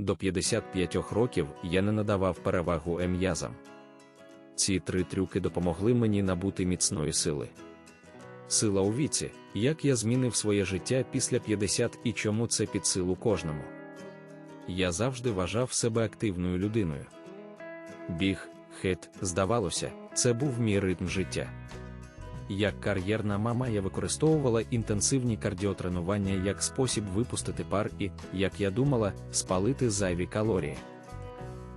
До 55 років я не надавав перевагу ем'язам. Ці три трюки допомогли мені набути міцної сили. Сила у віці, як я змінив своє життя після 50 і чому це під силу кожному. Я завжди вважав себе активною людиною. Біг, хет, здавалося, це був мій ритм життя. Як кар'єрна мама я використовувала інтенсивні кардіотренування як спосіб випустити пар і, як я думала, спалити зайві калорії.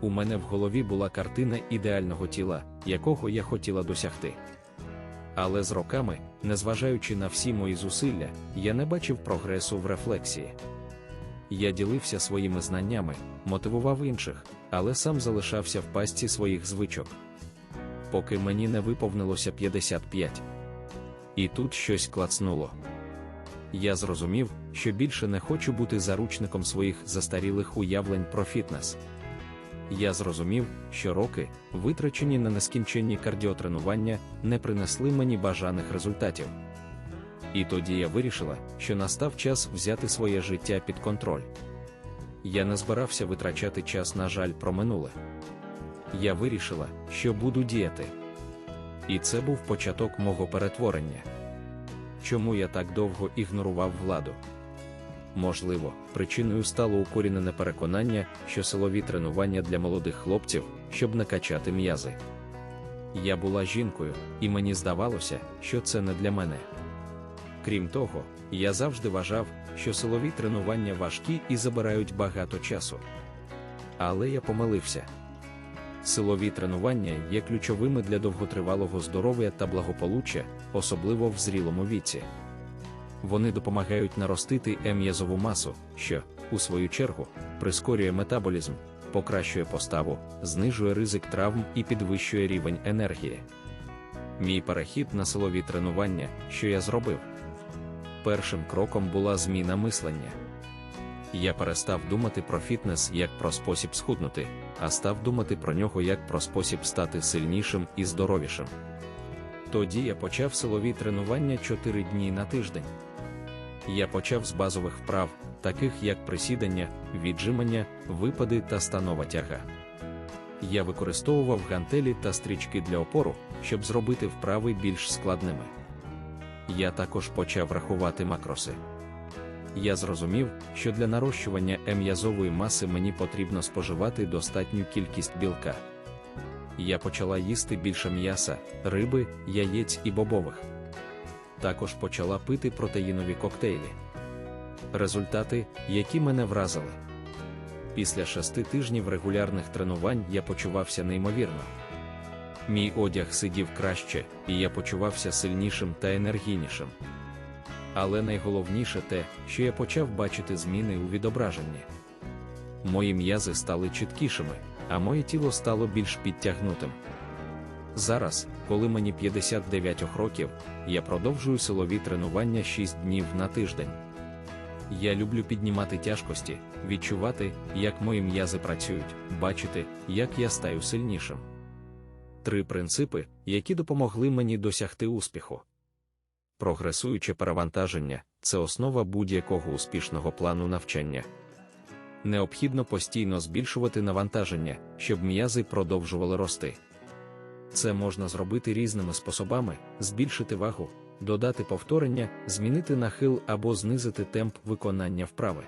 У мене в голові була картина ідеального тіла, якого я хотіла досягти. Але з роками, незважаючи на всі мої зусилля, я не бачив прогресу в рефлексії. Я ділився своїми знаннями, мотивував інших, але сам залишався в пастці своїх звичок. Поки мені не виповнилося 55. І тут щось клацнуло. Я зрозумів, що більше не хочу бути заручником своїх застарілих уявлень про фітнес. Я зрозумів, що роки, витрачені на нескінченні кардіотренування, не принесли мені бажаних результатів. І тоді я вирішила, що настав час взяти своє життя під контроль. Я не збирався витрачати час, на жаль, про минуле. Я вирішила, що буду діяти. І це був початок мого перетворення. Чому я так довго ігнорував владу? Можливо, причиною стало укорінене переконання, що силові тренування для молодих хлопців, щоб накачати м'язи. Я була жінкою, і мені здавалося, що це не для мене. Крім того, я завжди вважав, що силові тренування важкі і забирають багато часу. Але я помилився. Силові тренування є ключовими для довготривалого здоров'я та благополуччя, особливо в зрілому віці. Вони допомагають наростити ем'язову масу, що, у свою чергу, прискорює метаболізм, покращує поставу, знижує ризик травм і підвищує рівень енергії. Мій перехід на силові тренування, що я зробив. Першим кроком була зміна мислення. Я перестав думати про фітнес як про спосіб схуднути, а став думати про нього як про спосіб стати сильнішим і здоровішим. Тоді я почав силові тренування 4 дні на тиждень. Я почав з базових вправ, таких як присідання, віджимання, випади та станова тяга. Я використовував гантелі та стрічки для опору, щоб зробити вправи більш складними. Я також почав рахувати макроси. Я зрозумів, що для нарощування ем'язової маси мені потрібно споживати достатню кількість білка. Я почала їсти більше м'яса, риби, яєць і бобових. Також почала пити протеїнові коктейлі. Результати, які мене вразили. Після шести тижнів регулярних тренувань я почувався неймовірно. Мій одяг сидів краще, і я почувався сильнішим та енергійнішим. Але найголовніше те, що я почав бачити зміни у відображенні. Мої м'язи стали чіткішими, а моє тіло стало більш підтягнутим. Зараз, коли мені 59 років, я продовжую силові тренування 6 днів на тиждень. Я люблю піднімати тяжкості, відчувати, як мої м'язи працюють, бачити, як я стаю сильнішим. Три принципи, які допомогли мені досягти успіху. Прогресуюче перевантаження це основа будь-якого успішного плану навчання. Необхідно постійно збільшувати навантаження, щоб м'язи продовжували рости. Це можна зробити різними способами: збільшити вагу, додати повторення, змінити нахил або знизити темп виконання вправи.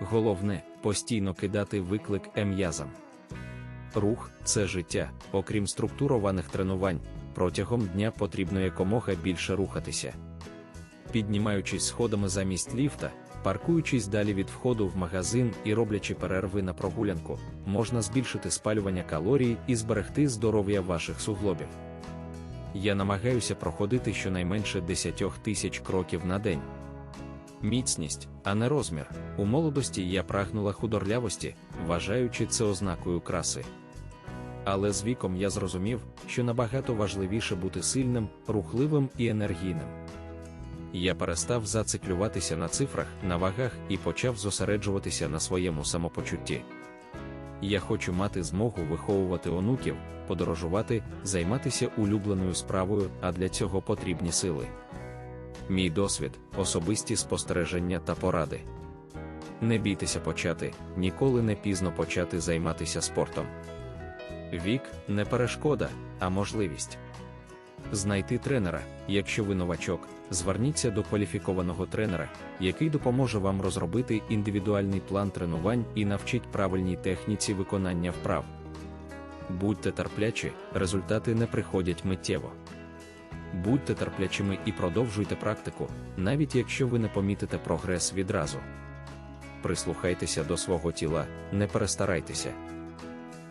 Головне постійно кидати виклик ем'язам. Рух це життя, окрім структурованих тренувань, протягом дня потрібно якомога більше рухатися. Піднімаючись сходами замість ліфта, паркуючись далі від входу в магазин і роблячи перерви на прогулянку, можна збільшити спалювання калорій і зберегти здоров'я ваших суглобів. Я намагаюся проходити щонайменше 10 тисяч кроків на день. Міцність, а не розмір. У молодості я прагнула худорлявості, вважаючи це ознакою краси. Але з віком я зрозумів, що набагато важливіше бути сильним, рухливим і енергійним. Я перестав зациклюватися на цифрах, на вагах і почав зосереджуватися на своєму самопочутті. Я хочу мати змогу виховувати онуків, подорожувати, займатися улюбленою справою, а для цього потрібні сили. Мій досвід, особисті спостереження та поради. не бійтеся почати, ніколи не пізно почати займатися спортом. Вік не перешкода, а можливість. Знайти тренера, якщо ви новачок, зверніться до кваліфікованого тренера, який допоможе вам розробити індивідуальний план тренувань і навчить правильній техніці виконання вправ. Будьте терплячі, результати не приходять миттєво. Будьте терплячими і продовжуйте практику, навіть якщо ви не помітите прогрес відразу. Прислухайтеся до свого тіла, не перестарайтеся.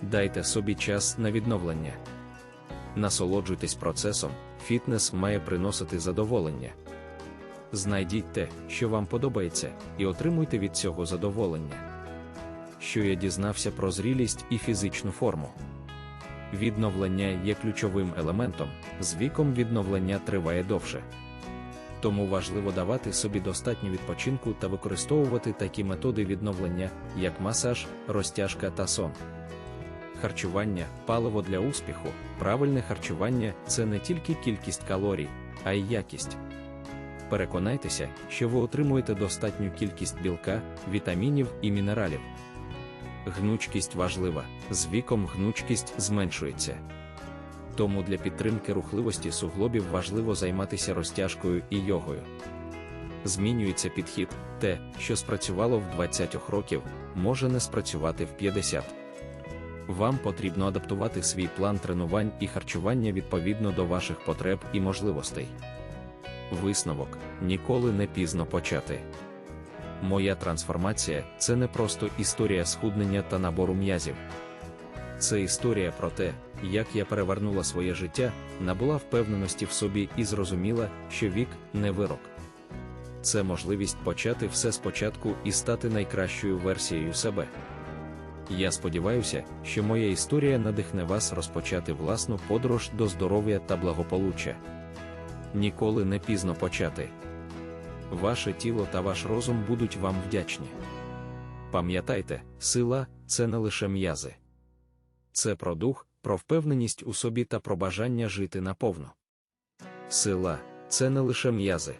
Дайте собі час на відновлення. Насолоджуйтесь процесом, фітнес має приносити задоволення. Знайдіть те, що вам подобається, і отримуйте від цього задоволення. Що я дізнався про зрілість і фізичну форму. Відновлення є ключовим елементом, з віком відновлення триває довше. Тому важливо давати собі достатньо відпочинку та використовувати такі методи відновлення, як масаж, розтяжка та сон. Харчування, паливо для успіху, правильне харчування це не тільки кількість калорій, а й якість. Переконайтеся, що ви отримуєте достатню кількість білка, вітамінів і мінералів. Гнучкість важлива, з віком гнучкість зменшується. Тому для підтримки рухливості суглобів важливо займатися розтяжкою і йогою. Змінюється підхід, те, що спрацювало в 20 років, може не спрацювати в 50. Вам потрібно адаптувати свій план тренувань і харчування відповідно до ваших потреб і можливостей. Висновок ніколи не пізно почати. Моя трансформація це не просто історія схуднення та набору м'язів. Це історія про те, як я перевернула своє життя, набула впевненості в собі і зрозуміла, що вік не вирок. Це можливість почати все спочатку і стати найкращою версією себе. Я сподіваюся, що моя історія надихне вас розпочати власну подорож до здоров'я та благополуччя. Ніколи не пізно почати. Ваше тіло та ваш розум будуть вам вдячні. Пам'ятайте, сила це не лише м'язи. Це про дух, про впевненість у собі та про бажання жити наповно. Сила це не лише м'язи.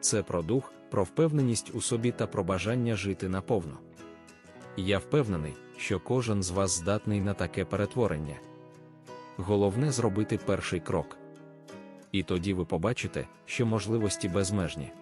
Це про дух, про впевненість у собі та про бажання жити наповно. Я впевнений, що кожен з вас здатний на таке перетворення. Головне зробити перший крок. І тоді ви побачите, що можливості безмежні.